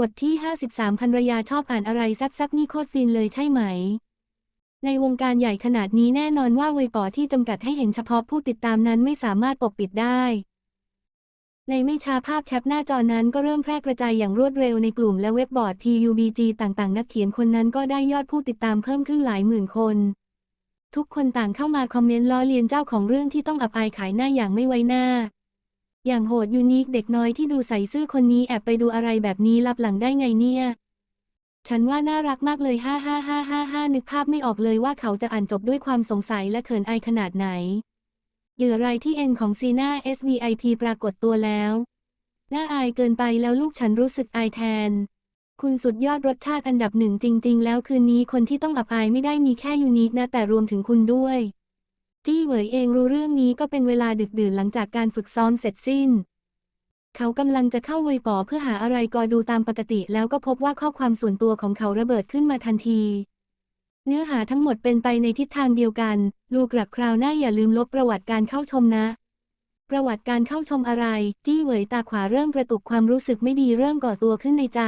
บทที่ 53ภรรยาชอบอ่านอะไรซับๆนี่โคตรฟินเลยใช่ไหม ในวงการใหญ่ขนาดนี้แน่นอนว่าเวยป๋อที่จำกัดให้เห็นเฉพาะผู้ติดตามนั้นไม่สามารถปกปิดได้ ในไม่ช้าภาพแคปหน้าจอนั้นก็เริ่มแพร่กระจายอย่างรวดเร็วในกลุ่มและเว็บบอร์ด TUBG ต่างๆ นักเขียนคนนั้นก็ได้ยอดผู้ติดตามเพิ่มขึ้นหลายหมื่นคน ทุกคนต่างเข้ามาคอมเมนต์ล้อเลียนเจ้าของเรื่องที่ต้องอับอายขายหน้าอย่างไม่ไว้หน้า อย่างโหดยูนิคเด็กน้อยที่ดูใส่ซื่อคนนี้แอบไปดูอะไรแบบนี้ลับหลังได้ไงเนี่ย ฉันว่าน่ารักมากเลยฮ่าฮ่าฮ่าฮ่าฮ่านึกภาพไม่ออกเลยว่าเขาจะอ่านจบด้วยความสงสัยและเขินอายขนาดไหนเหยื่อไรายที่เอ็นของซีน่า SVIP ปรากฏตัวแล้ว น่าอายเกินไปแล้วลูกฉันรู้สึกอายแทน คุณสุดยอดรสชาติอันดับหนึ่งจริง ๆ แล้วคืนนี้คนที่ต้องอับอายไม่ได้มีแค่ยูนิคนะแต่รวมถึงคุณด้วย จี้เหวยเองรู้เรื่องนี้ก็เป็นเวลาดึกดื่นหลังจากการฝึกซ้อมเสร็จสิ้น เขากำลังจะเข้าเวยป๋อเพื่อหาอะไรก็ดูตามปกติ แล้วก็พบว่าข้อความส่วนตัวของเขาระเบิดขึ้นมาทันที เนื้อหาทั้งหมดเป็นไปในทิศทางเดียวกัน ลูกหลักคราวหน้าอย่าลืมลบประวัติการเข้าชมนะ ประวัติการเข้าชมอะไร จี้เหวยตาขวาเริ่มกระตุกความรู้สึกไม่ดีเริ่มก่อตัวขึ้นในใจ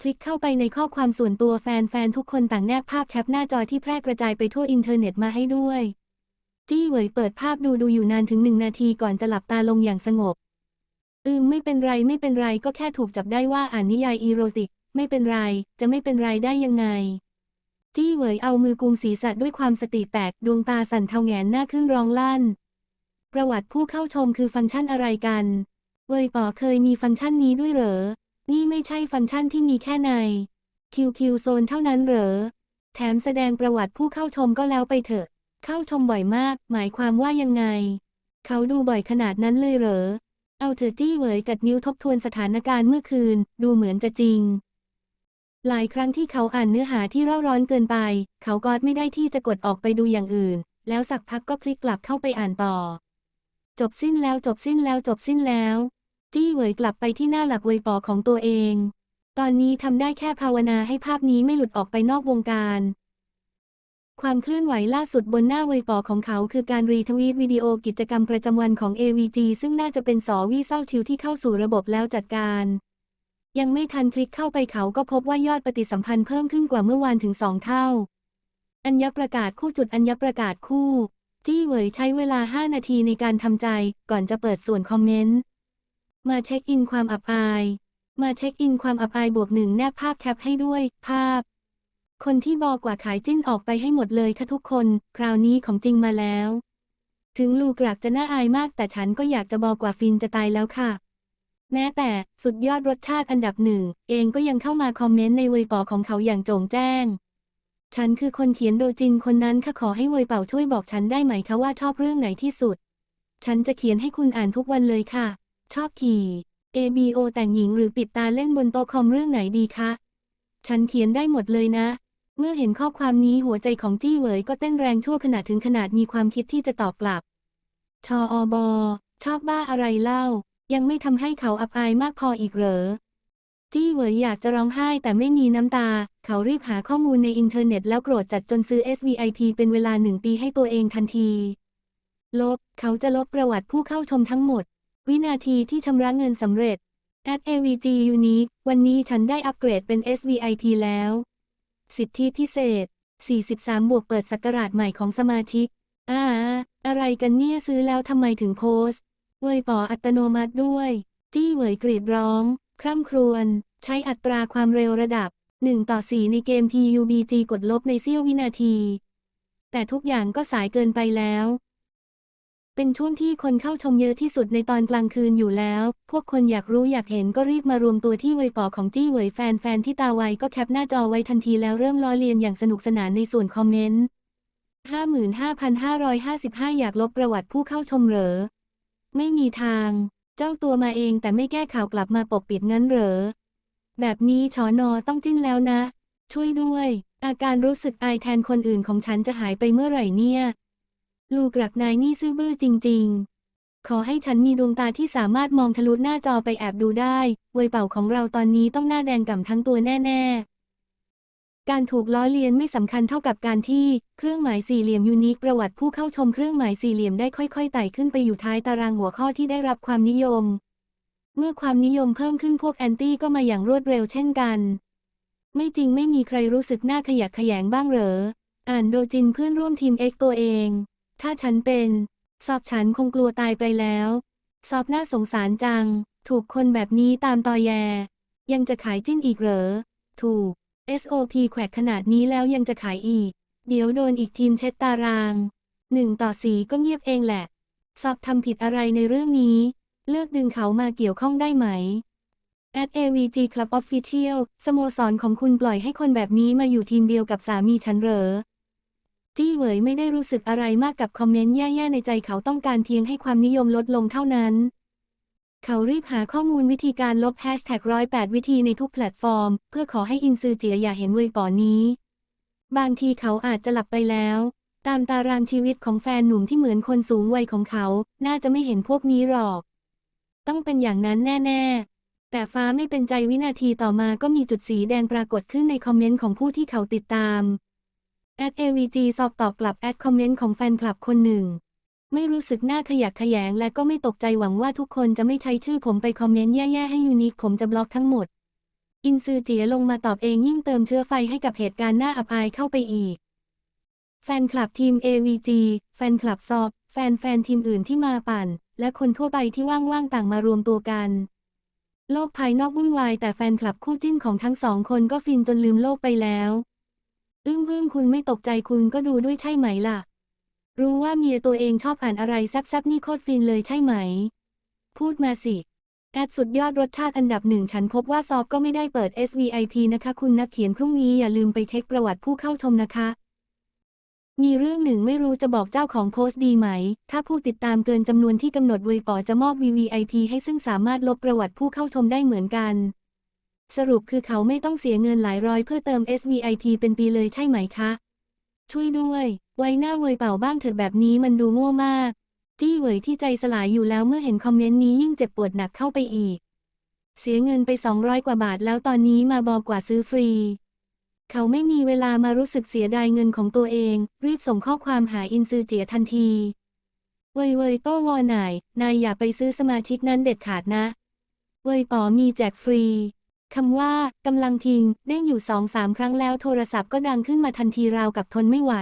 คลิกเข้าไปในข้อความส่วนตัวแฟนๆทุกคนต่างแนบภาพแคปหน้าจอที่แพร่กระจายไปทั่วอินเทอร์เน็ตมาให้ด้วย จี้เหวยเปิดภาพดูดูอยู่นานถึงหนึ่งนาทีก่อนจะหลับตาลงอย่างสงบ อืมไม่เป็นไรไม่เป็นไรก็แค่ถูกจับได้ว่าอ่านนิยายอีโรติก ไม่เป็นไร จะไม่เป็นไรได้ยังไง จี้เหวยเอามือกุมศีรษะด้วยความสติแตกดวงตาสั่นเทาแงนหน้าขึ้นร้องลั่น ประวัติผู้เข้าชมคือฟังก์ชันอะไรกัน เวยป๋อเคยมีฟังก์ชันนี้ด้วยเหรอ นี่ไม่ใช่ฟังก์ชันที่มีแค่ใน QQ โซนเท่านั้นเหรอ แถมแสดงประวัติผู้เข้าชมก็แล้วไปเถอะ เข้าชมบ่อยมาก หมายความว่ายังไง เขาดูบ่อยขนาดนั้นเลยเหรอ เอาเถอจี้เหวยกัดนิ้วทบทวนสถานการณ์เมื่อคืน ดูเหมือนจะจริง หลายครั้งที่เขาอ่านเนื้อหาที่เร่าร้อนเกินไป เขาก็ไม่ได้ที่จะกดออกไปดูอย่างอื่น แล้วสักพักก็คลิกกลับเข้าไปอ่านต่อ จบสิ้นแล้วจบสิ้นแล้วจบสิ้นแล้ว จี้เหวยกลับไปที่หน้าหลักเวยปอของตัวเอง ตอนนี้ทำได้แค่ภาวนาให้ภาพนี้ไม่หลุดออกไปนอกวงการ ความเคลื่อนไหวล่าสุดบนหน้าเวปอของเขาคือการรีทวีตวิดีโอกิจกรรมประจำวันของ AVG ซึ่งน่าจะเป็นสอวีเศร้าชิวที่เข้าสู่ระบบแล้วจัดการ ยังไม่ทันคลิกเข้าไปเขาก็พบว่ายอดปฏิสัมพันธ์เพิ่มขึ้นกว่าเมื่อวานถึงสองเท่า อัญญประกาศคู่จุดอัญญประกาศคู่ จี้เหวยใช้เวลา 5 นาทีในการทำใจ ก่อนจะเปิดส่วนคอมเมนต์ มาเช็คอินความอับอาย มาเช็คอินความอับอายบวกหนึ่งแนบภาพแคปให้ด้วย ภาพ คนที่บอกกว่าขายจิ้นออกไปให้หมดเลยค่ะทุกคน คราวนี้ของจริงมาแล้ว ถึงลูกหลักจะน่าอายมากแต่ฉันก็อยากจะบอกว่าฟินจะตายแล้วค่ะ แม้แต่สุดยอดรสชาติอันดับหนึ่ง เองก็ยังเข้ามาคอมเมนต์ในเวปอของเขาอย่างโจ่งแจ้ง ฉันคือคนเขียนโดจินคนนั้นค่ะขอให้เวยเป่าช่วยบอกฉันได้ไหมคะว่าชอบเรื่องไหนที่สุด ฉันจะเขียนให้คุณอ่านทุกวันเลยค่ะ ชอบขี่ ABO แต่งหญิงหรือปิดตาเล่นบนโต๊ะคอมเรื่องไหนดีคะ ฉันเขียนได้หมดเลยนะ เมื่อเห็นข้อความนี้หัวใจของจี้เหวยก็เต้นแรงชั่วขณะถึงขนาดมีความคิดที่จะตอบกลับ ชออบอ ชอบบ้าอะไรเล่า ยังไม่ทำให้เขาอับอายมากพออีกเหรอ จี้เหวยอยากจะร้องไห้แต่ไม่มีน้ำตา เขารีบหาข้อมูลในอินเทอร์เน็ตแล้วโกรธจัดจนซื้อ SVIP เป็นเวลาหนึ่งปีให้ตัวเองทันที ลบ เขาจะลบประวัติผู้เข้าชมทั้งหมด วินาทีที่ชำระเงินสำเร็จ at AVG Unique วันนี้ฉันได้อัปเกรดเป็น SVIP แล้ว สิทธิพิเศษ 43 บวกเปิดสักราชใหม่ของสมาชิก อ่า อะไรกันเนี่ยซื้อแล้วทำไมถึงโพสต์เวยปออัตโนมัติด้วย จี้เวยกรีดร้อง คร่ำครวญ ใช้อัตราความเร็วระดับ 1 ต่อ 4 ในเกม PUBG กดลบในเสี้ยววินาที แต่ทุกอย่างก็สายเกินไปแล้ว เป็นช่วงที่คนเข้าชมเยอะที่สุดในตอนกลางคืนอยู่แล้ว พวกคนอยากรู้อยากเห็นก็รีบมารวมตัวที่เวยปอของจี้เวยแฟนๆที่ตาไวก็แคปหน้าจอไว้ทันทีแล้วเริ่มล้อเลียนอย่างสนุกสนานในส่วนคอมเมนต์ 55,555 อยากลบประวัติผู้เข้าชมเหรอ ไม่มีทาง เจ้าตัวมาเองแต่ไม่แก้ข่าวกลับมาปกปิดงั้นเหรอ แบบนี้ชอนอต้องจิ้นแล้วนะ ช่วยด้วย อาการรู้สึกอายแทนคนอื่นของฉันจะหายไปเมื่อไหร่เนี่ย ลูกหลักนายนี่ซื่อบื้อจริง ๆ ขอให้ฉันมีดวงตาที่สามารถมองทะลุหน้าจอไปแอบดูได้เวยเป่าของเราตอนนี้ต้องหน้าแดงก่ำทั้งตัวแน่ ๆ การถูกล้อเลียนไม่สำคัญเท่ากับการที่เครื่องหมายสี่เหลี่ยมยูนิคประวัติผู้เข้าชมเครื่องหมายสี่เหลี่ยมได้ค่อยๆไต่ขึ้นไปอยู่ท้ายตารางหัวข้อที่ได้รับความนิยม เมื่อความนิยมเพิ่มขึ้นพวกแอนตี้ก็มาอย่างรวดเร็วเช่นกัน ไม่จริงไม่มีใครรู้สึกหน่าขยะแขยงบ้างเหรอ อ่านโดจินเพื่อนร่วมทีมเอ็กตัวเอง ถ้าฉันเป็น สอบฉันคงกลัวตายไปแล้ว สอบน่าสงสารจัง ถูกคนแบบนี้ตามตอแย ยังจะขายจิ้นอีกเหรอ ถูก SOP แขวกขนาดนี้แล้วยังจะขายอีก เดี๋ยวโดนอีกทีมเช็ดตารางหนึ่งต่อสีก็เงียบเองแหละ สอบทำผิดอะไรในเรื่องนี้ เลือกดึงเขามาเกี่ยวข้องได้ไหม at AVG Club Official สโมสรของคุณปล่อยให้คนแบบนี้มาอยู่ทีมเดียวกับสามีฉันเหรอ จี้เหวยไม่ได้รู้สึกอะไรมากกับคอมเมนต์แย่ๆในใจเขาต้องการเพียงให้ความนิยมลดลงเท่านั้น เขารีบหาข้อมูลวิธีการลบแฮชแท็กร้อยแปดวิธีในทุกแพลตฟอร์ม เพื่อขอให้อินซือเจียอย่าเห็นเวยป่อนี้ บางทีเขาอาจจะหลับไปแล้ว ตามตารางชีวิตของแฟนหนุ่มที่เหมือนคนสูงวัยของเขา น่าจะไม่เห็นพวกนี้หรอก ต้องเป็นอย่างนั้นแน่ ๆแต่ฟ้าไม่เป็นใจวินาทีต่อมาก็มีจุดสีแดงปรากฏขึ้นในคอมเมนต์ของผู้ที่เขาติดตาม แอด avg สอบตอบกลับแอดคอมเมนต์ของแฟนคลับคนหนึ่ง ไม่รู้สึกน่าขยักขยงและก็ไม่ตกใจหวังว่าทุกคนจะไม่ใช้ชื่อผมไปคอมเมนต์แย่ๆให้ยูนิคผมจะบล็อกทั้งหมด อินซือเจียลงมาตอบเองยิ่งเติมเชื้อไฟให้กับเหตุการณ์น่าอับอายเข้าไปอีก แฟนคลับทีม AVG แฟนคลับซอบ แฟนแฟนทีมอื่นที่มาปั่น และคนทั่วไปที่ว่างๆต่างมารวมตัวกันโลกภายนอกวุ่นวายแต่แฟนคลับคู่จิ้นของทั้งสองคนก็ฟินจนลืมโลกไปแล้ว อึ้งพึ่งคุณไม่ตกใจคุณก็ดูด้วยใช่ไหมล่ะ รู้ว่าเมียตัวเองชอบอ่านอะไรแซบๆนี่โคตรฟินเลยใช่ไหม พูดมาสิแอดสุดยอดรสชาติอันดับหนึ่งฉันพบว่าซอฟก็ไม่ได้เปิด SVIP นะคะคุณนักเขียนพรุ่งนี้อย่าลืมไปเช็คประวัติผู้เข้าชมนะคะ มีเรื่องหนึ่งไม่รู้จะบอกเจ้าของโพสต์ดีไหม ถ้าผู้ติดตามเกินจำนวนที่กำหนดเวยปอจะมอบ VVIP ให้ซึ่งสามารถลบประวัติผู้เข้าชมได้เหมือนกัน สรุปคือเขาไม่ต้องเสียเงินหลายร้อยเพื่อเติม SVIP เป็นปีเลยใช่ไหมคะ ช่วยด้วย ไว้หน้าเวยเป่าบ้างเถอะแบบนี้มันดูโง่มาก จี้เวยที่ใจสลายอยู่แล้วเมื่อเห็นคอมเมนต์นี้ยิ่งเจ็บปวดหนักเข้าไปอีก เสียเงินไป 200 กว่าบาทแล้วตอนนี้มาบอกว่าซื้อฟรี เขาไม่มีเวลามารู้สึกเสียดายเงินของตัวเอง รีบส่งข้อความหาอินซือเจียทันที เวยเวยโต้วอนายนายอย่าไปซื้อสมาชิกนั้นเด็ดขาดนะ เวยป๋อมีแจกฟรี คำว่ากำลังพิงเด้งอยู่สองสามครั้งแล้วโทรศัพท์ก็ดังขึ้นมาทันทีราวกับทนไม่ไหว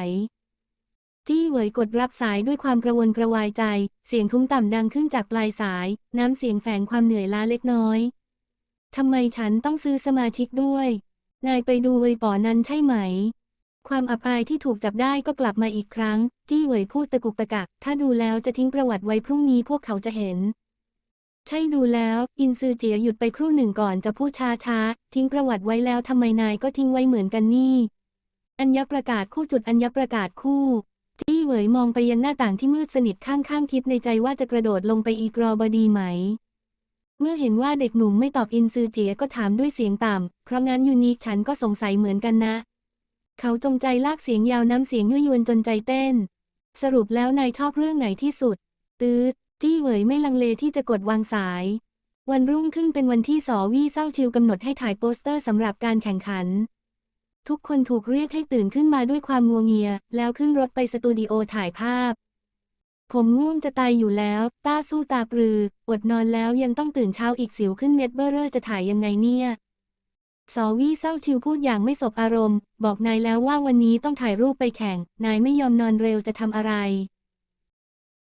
จี้เหวยกดรับสายด้วยความกระวนกระวายใจ เสียงทุ้มต่ำดังขึ้นจากปลายสาย น้ำเสียงแฝงความเหนื่อยล้าเล็กน้อยทำไมฉันต้องซื้อสมาชิกด้วย นายไปดูเวยป๋อนั้นใช่ไหม ความอับอายที่ถูกจับได้ก็กลับมาอีกครั้ง จี้เหวยพูดตะกุกตะกัก ถ้าดูแล้วจะทิ้งประวัติไว้พรุ่งนี้พวกเขาจะเห็น ใช่ดูแล้ว อินซือเจียหยุดไปครู่หนึ่งก่อนจะพูดช้าช้าทิ้งประวัติไว้แล้วทำไมนายก็ทิ้งไว้เหมือนกันนี่ อัญญประกาศคู่จุดอัญญประกาศคู่ จี้เหวยมองไปยังหน้าต่างที่มืดสนิทข้างๆคิดในใจว่าจะกระโดดลงไปอีกรอบดีไหม เมื่อเห็นว่าเด็กหนุ่มไม่ตอบอินซือเจียก็ถามด้วยเสียงต่ำเพราะงั้นยูนิคฉันก็สงสัยเหมือนกันนะ เขาจงใจลากเสียงยาวน้ำเสียงยั่วยวนจนใจเต้น สรุปแล้วนายชอบเรื่องไหนที่สุดตืด จี้เหวยไม่ลังเลที่จะกดวางสาย วันรุ่งขึ้นเป็นวันที่สอวี่เศร้าชิวกำหนดให้ถ่ายโปสเตอร์สำหรับการแข่งขัน ทุกคนถูกเรียกให้ตื่นขึ้นมาด้วยความงัวเงีย แล้วขึ้นรถไปสตูดิโอถ่ายภาพ ผมง่วงจะตายอยู่แล้ว ต้าสู้ตาปรือ อดนอนแล้วยังต้องตื่นเช้าอีกสิวขึ้นเม็ดเบ้อเร่อจะถ่ายยังไงเนี่ยสอวี่เศร้าชิวพูดอย่างไม่สบอารมณ์ บอกนายแล้วว่าวันนี้ต้องถ่ายรูปไปแข่ง นายไม่ยอมนอนเร็วจะทำอะไร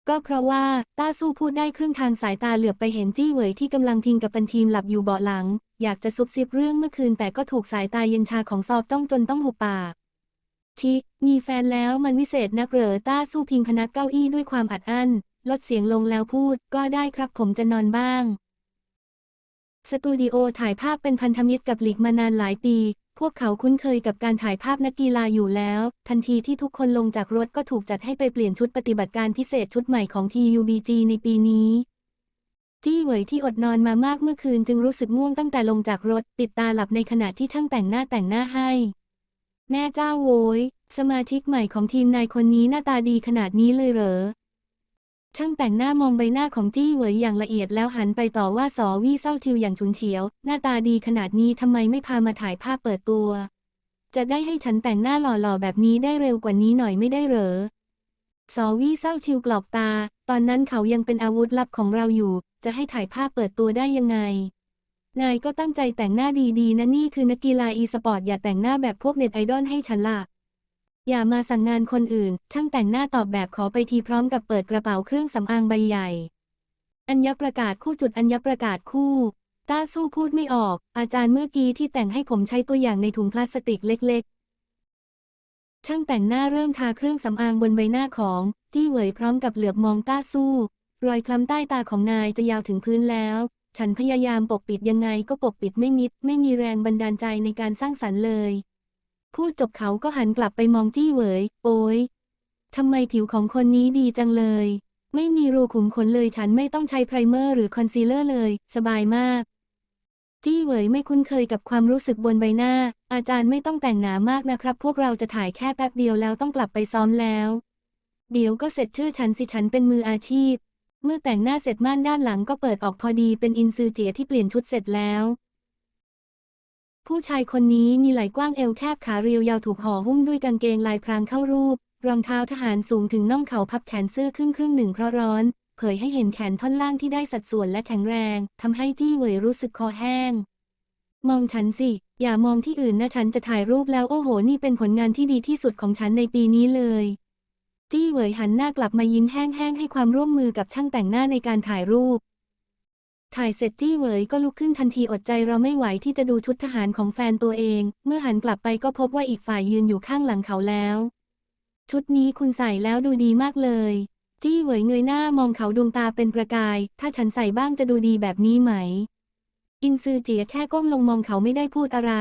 ก็เพราะว่าต้าสู้พูดได้ครึ่งทางสายตาเหลือบไปเห็นจี้เหวยที่กำลังทิ้งกับตันทีมหลับอยู่เบาะหลัง อยากจะซุบซิบเรื่องเมื่อคืนแต่ก็ถูกสายตาเย็นชาของซอบจ้องจนต้องหุบปาก ชิมีแฟนแล้วมันวิเศษนักเหรอต้าสู้พิงพนักเก้าอี้ด้วยความอัดอั้น ลดเสียงลงแล้วพูด ก็ได้ครับผมจะนอนบ้าง สตูดิโอถ่ายภาพเป็นพันธมิตรกับหลีกมานานหลายปี พวกเขาคุ้นเคยกับการถ่ายภาพนักกีฬาอยู่แล้ว ทันทีที่ทุกคนลงจากรถก็ถูกจัดให้ไปเปลี่ยนชุดปฏิบัติการพิเศษชุดใหม่ของ TUBG ในปีนี้ จี้เหวยที่อดนอนมามากเมื่อคืนจึงรู้สึกง่วงตั้งแต่ลงจากรถ ปิดตาหลับในขณะที่ช่างแต่งหน้าแต่งหน้าให้ แม่เจ้าโวย สมาชิกใหม่ของทีมนายคนนี้หน้าตาดีขนาดนี้เลยเหรอ ช่างแต่งหน้ามองใบหน้าของจี้เหวยอย่างละเอียดแล้วหันไปต่อว่าสอวี่เศร้าชิวอย่างฉุนเฉียว หน้าตาดีขนาดนี้ทำไมไม่พามาถ่ายภาพเปิดตัว จะได้ให้ฉันแต่งหน้าหล่อๆแบบนี้ได้เร็วกว่านี้หน่อยไม่ได้เหรอสอวี่เศร้าชิวกรอกตา ตอนนั้นเขายังเป็นอาวุธลับของเราอยู่ จะให้ถ่ายภาพเปิดตัวได้ยังไง นายก็ตั้งใจแต่งหน้าดีๆนะนี่คือนักกีฬาอีสปอร์ตอย่าแต่งหน้าแบบพวกเน็ตไอดอลให้ฉันล่ะ อย่ามาสั่งงานคนอื่น ช่างแต่งหน้าตอบแบบขอไปทีพร้อมกับเปิดกระเป๋าเครื่องสำอางใบใหญ่ อัญญประกาศคู่จุดอัญญประกาศคู่ต้าสู้พูดไม่ออก อาจารย์เมื่อกี้ที่แต่งให้ผมใช้ตัวอย่างในถุงพลาสติกเล็ก ๆ ช่างแต่งหน้าเริ่มทาเครื่องสำอางบนใบหน้าของ จี้เหวยพร้อมกับเหลือบมองต้าสู้ รอยคล้ำใต้ตาของนายจะยาวถึงพื้นแล้ว ฉันพยายามปกปิดยังไงก็ปกปิดไม่มิด ไม่มีแรงบันดาลใจในการสร้างสรรค์เลย พูดจบเขาก็หันกลับไปมองจี้เหวยโอ้ยทำไมผิวของคนนี้ดีจังเลย ไม่มีรูขุมขนเลยฉันไม่ต้องใช้ไพรเมอร์หรือคอนซีลเลอร์เลย สบายมาก จี้เหวยไม่คุ้นเคยกับความรู้สึกบนใบหน้า อาจารย์ไม่ต้องแต่งหนามากนะครับ พวกเราจะถ่ายแค่แป๊บเดียวแล้วต้องกลับไปซ้อมแล้ว เดี๋ยวก็เสร็จชื่อฉันสิฉันเป็นมืออาชีพ เมื่อแต่งหน้าเสร็จม่านด้านหลังก็เปิดออกพอดีเป็นอินซือเจียที่เปลี่ยนชุดเสร็จแล้ว ผู้ชายคนนี้มีไหล่กว้างเอวแคบขาเรียวยาวถูกห่อหุ้มด้วยกางเกงลายพรางเข้ารูป รองเท้าทหารสูงถึงน่องเขาพับแขนเสื้อครึ่งครึ่งหนึ่งเพราะร้อน เผยให้เห็นแขนท่อนล่างที่ได้สัดส่วนและแข็งแรงทำให้จี้เหวยรู้สึกคอแห้ง มองฉันสิ อย่ามองที่อื่นนะฉันจะถ่ายรูปแล้วโอ้โห นี่เป็นผลงานที่ดีที่สุดของฉันในปีนี้เลย จี้เหวยหันหน้ากลับมายิ้มแห้งๆให้ความร่วมมือกับช่างแต่งหน้าในการถ่ายรูป ถ่ายเสร็จจี้เหวยก็ลุกขึ้นทันทีอดใจเราไม่ไหวที่จะดูชุดทหารของแฟนตัวเอง เมื่อหันกลับไปก็พบว่าอีกฝ่ายยืนอยู่ข้างหลังเขาแล้ว ชุดนี้คุณใส่แล้วดูดีมากเลย จี้เหวยเงยหน้ามองเขาดวงตาเป็นประกาย ถ้าฉันใส่บ้างจะดูดีแบบนี้ไหม อินซือเจียแค่ก้มลงมองเขาไม่ได้พูดอะไร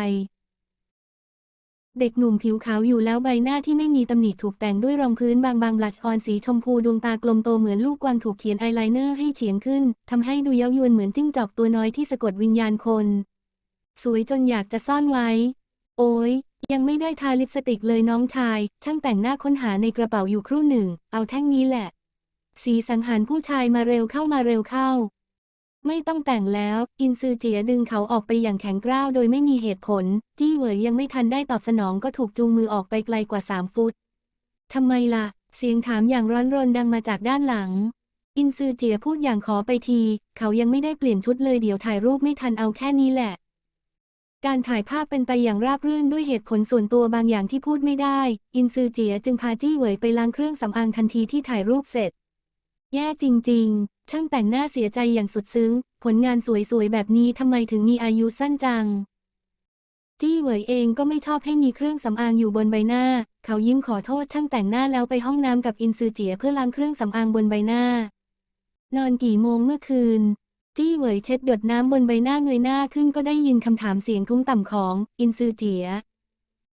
เด็กหนุ่มผิวขาวอยู่แล้วใบหน้าที่ไม่มีตำหนิถูกแต่งด้วยรองพื้นบางๆบลัชออนสีชมพูดวงตากลมโตเหมือนลูกกวางถูกเขียนอายไลเนอร์ให้เฉียงขึ้นทำให้ดูเย้ายวนเหมือนจิ้งจอกตัวน้อยที่สะกดวิญญาณคน สวยจนอยากจะซ่อนไว้ โอ้ยยังไม่ได้ทาลิปสติกเลยน้องชาย ช่างแต่งหน้าค้นหาในกระเป๋าอยู่ครู่หนึ่ง เอาแท่งนี้แหละ สีสังหารผู้ชายมาเร็วเข้ามาเร็วเข้า ไม่ต้องแต่งแล้ว อินซือเจียดึงเขาออกไปอย่างแข็งกร้าวโดยไม่มีเหตุผล จี้เหวยยังไม่ทันได้ตอบสนองก็ถูกจูงมือออกไปไกลกว่าสามฟุต ทำไมล่ะ เสียงถามอย่างร้อนรนดังมาจากด้านหลัง อินซือเจียพูดอย่างขอไปที เขายังไม่ได้เปลี่ยนชุดเลยเดี๋ยวถ่ายรูปไม่ทันเอาแค่นี้แหละ การถ่ายภาพเป็นไปอย่างราบรื่นด้วยเหตุผลส่วนตัวบางอย่างที่พูดไม่ได้ อินซือเจียจึงพาจี้เหวยไปล้างเครื่องสำอางทันทีที่ถ่ายรูปเสร็จ แย่จริง ๆ ช่างแต่งหน้าเสียใจอย่างสุดซึ้ง ผลงานสวยๆ แบบนี้ทำไมถึงมีอายุสั้นจัง จี้เหวยเองก็ไม่ชอบให้มีเครื่องสำอางอยู่บนใบหน้า เขายิ้มขอโทษช่างแต่งหน้าแล้วไปห้องน้ำกับอินซือเจียเพื่อล้างเครื่องสำอางบนใบหน้า นอนกี่โมงเมื่อคืน จี้เหวยเช็ดหยดน้ำบนใบหน้าเงยหน้าขึ้นก็ได้ยินคำถามเสียงทุ้มต่ำของอินซือเจีย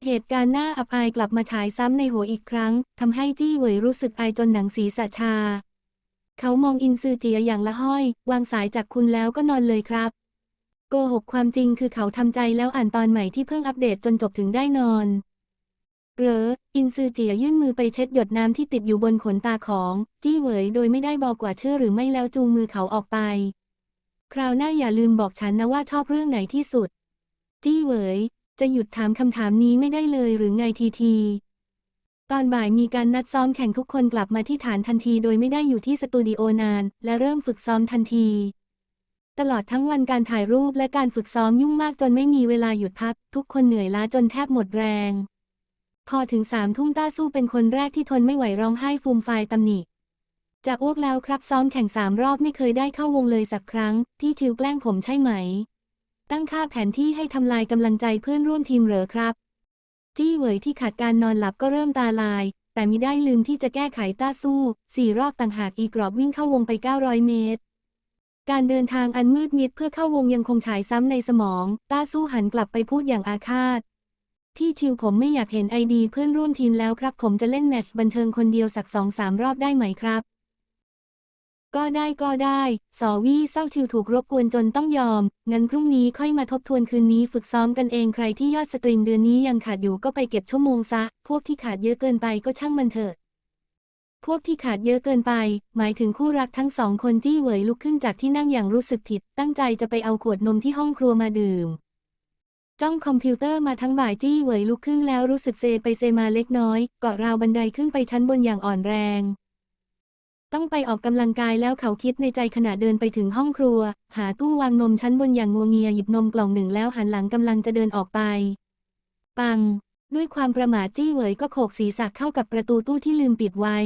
เหตุการณ์น่าอับอายกลับมาฉายซ้ำในหัวอีกครั้งทำให้จี้เหวยรู้สึกอายจนหนังศีรษะชา เขามองอินซือเจียอย่างละห้อย วางสายจากคุณแล้วก็นอนเลยครับ โกหกความจริงคือเขาทำใจแล้วอ่านตอนใหม่ที่เพิ่งอัปเดตจนจบถึงได้นอนเหรออินซือเจียยื่นมือไปเช็ดหยดน้ำที่ติดอยู่บนขนตาของ จี้เหวยโดยไม่ได้บอกกว่าเชื่อหรือไม่แล้วจูงมือเขาออกไป คราวหน้าอย่าลืมบอกฉันนะว่าชอบเรื่องไหนที่สุด จี้เหวย จะหยุดถามคำถามนี้ไม่ได้เลยหรือไงทีที ตอนบ่ายมีการนัดซ้อมแข่งทุกคนกลับมาที่ฐานทันทีโดยไม่ได้อยู่ที่สตูดิโอนาน และเริ่มฝึกซ้อมทันที ตลอดทั้งวันการถ่ายรูปและการฝึกซ้อมยุ่งมากจนไม่มีเวลาหยุดพัก ทุกคนเหนื่อยล้าจนแทบหมดแรง พอถึงสามทุ่มต้าสู้เป็นคนแรกที่ทนไม่ไหวร้องไห้ฟูมไฟตำหนิจะอ้วกแล้วครับซ้อมแข่งสามรอบไม่เคยได้เข้าวงเลยสักครั้ง ที่ชิวแกล้งผมใช่ไหม ตั้งค่าแผนที่ให้ทำลายกำลังใจเพื่อนร่วมทีมเหรอครับ จี้เหวยที่ขาดการนอนหลับก็เริ่มตาลาย แต่มิได้ลืมที่จะแก้ไขต้าสู้สี่รอบต่างหากอีกรอบวิ่งเข้าวงไป 900 เมตร การเดินทางอันมืดมิดเพื่อเข้าวงยังคงฉายซ้ำในสมอง ต้าสู้หันกลับไปพูดอย่างอาฆาต ที่ชิวผมไม่อยากเห็นไอดีเพื่อนร่วมทีมแล้วครับ ผมจะเล่นแมตช์บันเทิงคนเดียวสักสองสามรอบได้ไหมครับ ก็ได้ก็ได้ สอวี่เศร้าชิวถูกรบกวนจนต้องยอม งั้นพรุ่งนี้ค่อยมาทบทวนคืนนี้ฝึกซ้อมกันเองใครที่ยอดสตรีมเดือนนี้ยังขาดอยู่ก็ไปเก็บชั่วโมงซะ พวกที่ขาดเยอะเกินไปก็ช่างมันเถอะ พวกที่ขาดเยอะเกินไป หมายถึงคู่รักทั้งสองคนจี้เหวยลุกขึ้นจากที่นั่งอย่างรู้สึกผิด ตั้งใจจะไปเอาขวดนมที่ห้องครัวมาดื่ม จ้องคอมพิวเตอร์มาทั้งบ่ายจี้เหวยลุกขึ้นแล้วรู้สึกเซไปเซมาเล็กน้อยเกาะราวบันไดขึ้นไปชั้นบนอย่างอ่อนแรง ต้องไปออกกำลังกายแล้วเขาคิดในใจขณะเดินไปถึงห้องครัว หาตู้วางนมชั้นบนอย่างงัวเงียหยิบนมกล่องหนึ่งแล้วหันหลังกำลังจะเดินออกไป ปัง ด้วยความประมาทจี้เหวยก็โขกศีรษะเข้ากับประตูตู้ที่ลืมปิดไว้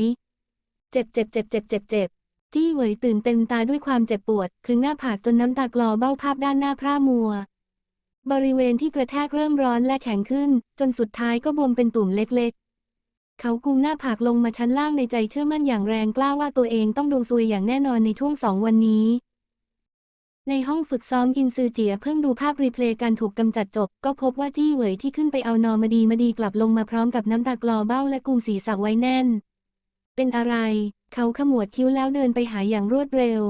เจ็บเจ็บเจ็บเจ็บเจ็บเจ็บจี้เหวยตื่นเต็มตาด้วยความเจ็บปวดคลึงหน้าผากจนน้ำตากลอเบ้าภาพด้านหน้าพร่ามัว บริเวณที่กระแทกเริ่มร้อนและแข็งขึ้น จนสุดท้ายก็บวมเป็นตุ่มเล็กๆ เขากุมหน้าผากลงมาชั้นล่างในใจเชื่อมั่นอย่างแรงกล้าว่าตัวเองต้องดวงซวยอย่างแน่นอนในช่วงสองวันนี้ ในห้องฝึกซ้อมอินซือเจียเพิ่งดูภาพรีเพลย์การถูกกำจัดจบ ก็พบว่าจี้เหวยที่ขึ้นไปเอานอมาดีมาดีกลับลงมาพร้อมกับน้ำตากลอเบ้าและกุมศีรษะไว้แน่น เป็นอะไร เขาขมวดคิ้วแล้วเดินไปหาอย่างรวดเร็ว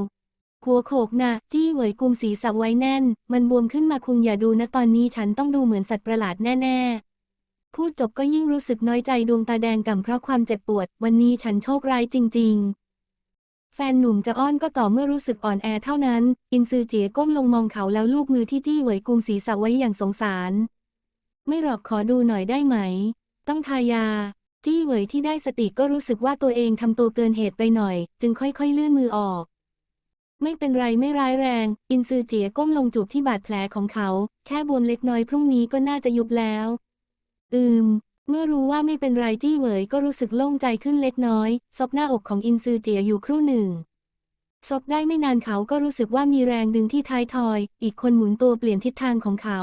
หัวโขกนะจี้เหวยกุมศีรษะไว้แน่น มันบวมขึ้นมาคุงอย่าดูนะตอนนี้ฉันต้องดูเหมือนสัตว์ประหลาดแน่ ๆ พูดจบก็ยิ่งรู้สึกน้อยใจดวงตาแดงก่ำเพราะความเจ็บปวด วันนี้ฉันโชคร้ายจริง ๆ แฟนหนุ่มจะอ้อนก็ต่อเมื่อรู้สึกอ่อนแอเท่านั้น อินซือเจียก้มลงมองเขาแล้วลูบมือที่จี้เหวยกุมศีรษะไว้อย่างสงสาร ไม่หรอกขอดูหน่อยได้ไหม ต้องทายา จี้เหวยที่ได้สติก็รู้สึกว่าตัวเองทำตัวเกินเหตุไปหน่อย จึงค่อยๆเลื่อนมือออกไม่เป็นไรไม่ร้ายแรง อินซือเจียก้มลงจูบที่บาดแผลของเขา แค่บวมเล็กน้อยพรุ่งนี้ก็น่าจะยุบแล้ว อืม เมื่อรู้ว่าไม่เป็นไรจี้เหวยก็รู้สึกโล่งใจขึ้นเล็กน้อย ซบหน้าอกของอินซือเจียอยู่ครู่หนึ่ง ซบได้ไม่นานเขาก็รู้สึกว่ามีแรงดึงที่ท้ายทอย อีกคนหมุนตัวเปลี่ยนทิศทางของเขา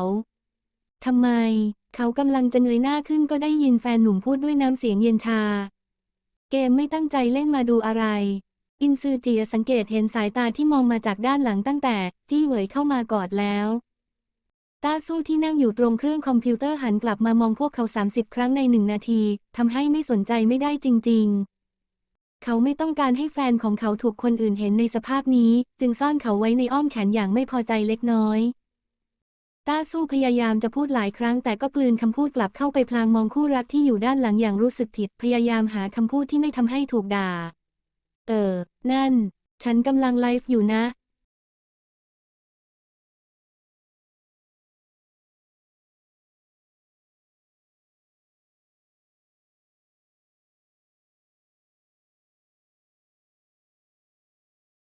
ทำไม เขากำลังจะเงยหน้าขึ้นก็ได้ยินแฟนหนุ่มพูดด้วยน้ำเสียงเย็นชา เกมไม่ตั้งใจเล่นมาดูอะไร อินซือเจียสังเกตเห็นสายตาที่มองมาจากด้านหลังตั้งแต่ จี้เหวยเข้ามากอดแล้ว ต้าสู้ที่นั่งอยู่ตรงเครื่องคอมพิวเตอร์หันกลับมามองพวกเขา 30 ครั้งในหนึ่งนาทีทำให้ไม่สนใจไม่ได้จริง ๆ เขาไม่ต้องการให้แฟนของเขาถูกคนอื่นเห็นในสภาพนี้ จึงซ่อนเขาไว้ในอ้อมแขนอย่างไม่พอใจเล็กน้อยต้าสู้พยายามจะพูดหลายครั้งแต่ก็กลืนคำพูดกลับเข้าไปพลางมองคู่รักที่อยู่ด้านหลังอย่างรู้สึกผิด พยายามหาคำพูดที่ไม่ทำให้ถูกด่า เออ นั่น ฉันกำลังไลฟ์อยู่นะ